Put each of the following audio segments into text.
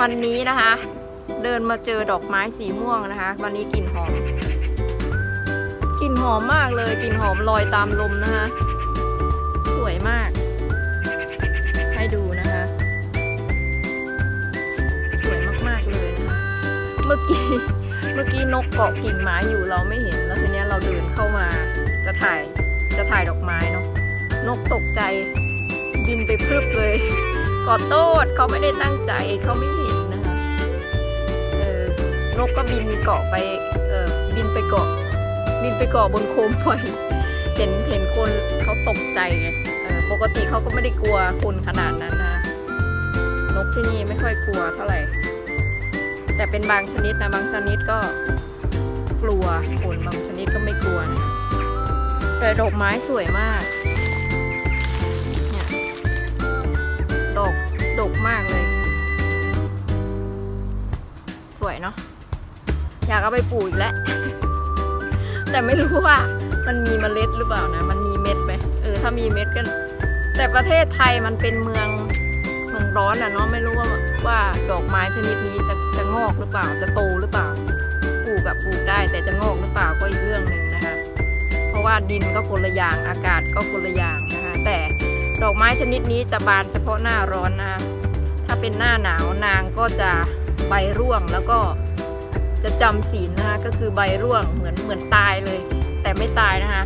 วันนี้นะคะ เดินมาเจอดอกไม้สีม่วงนะคะ วันนี้กลิ่นหอมกลิ่นหอมมากเลยกลิ่นหอมลอยตามลมนะคะ สวยมาก ให้ดูนะคะ สวยมากๆเลยนะคะ เมื่อกี้เมื่อกี้นกเกาะกิ่งไม้อยู่เราไม่เห็นแล้วทีนี้เราเดินเข้ามาจะถ่ายจะถ่ายดอกไม้เนาะนกตกใจบินไปพรึบเลย ขอโทษเขาไม่ได้ตั้งใจเขาไม่เห็นนะคะเออนกก็บินเกาะไปเออบินไปเกาะบินไปเกาะบนโคมไฟเห็นเห็นคนเขาตกใจไงเออปกติเขาก็ไม่ได้กลัวคนขนาดนั้นนะนกที่นี่ไม่ค่อยกลัวเท่าไหร่ แต่เป็นบางชนิดนะบางชนิดก็กลัวคนบางชนิดก็ไม่กลัวนะแต่ดอกไม้สวยมาก มากเลย สวยเนาะอยากเอาไปปลูกอีกแล้ว แต่ไม่รู้ว่ามันมีเมล็ดหรือเปล่านะ มันมีเม็ดไหมเออถ้ามีเม็ดก็แต่ประเทศไทยมันเป็นเมืองเมืองร้อนอะเนาะไม่รู้ว่าว่าดอกไม้ชนิดนี้จะจะงอกหรือเปล่าจะโตหรือเปล่าปลูกกับปลูกได้ แต่จะงอกหรือเปล่าก็อีกเรื่องหนึ่งนะคะ เพราะว่าดินก็คนละอย่างอากาศก็คนละอย่างนะคะ แต่ดอกไม้ชนิดนี้จะบานเฉพาะหน้าร้อนนะคะ ถ้าเป็นหน้าหนาวนางก็จะใบร่วงแล้วก็จะจำศีลนะคะก็คือใบร่วงเหมือนเหมือนตายเลย แต่ไม่ตายนะคะ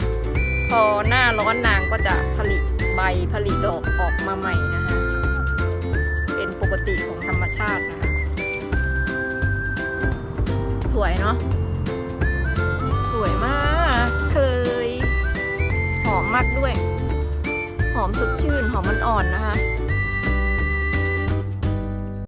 พอหน้าร้อนนางก็จะผลิตใบผลิตดอกออกมาใหม่นะคะเป็นปกติของธรรมชาตินะคะสวยเนาะสวยมากเคยหอมมากด้วย หอมสดชื่นหอมมันอ่อนนะคะ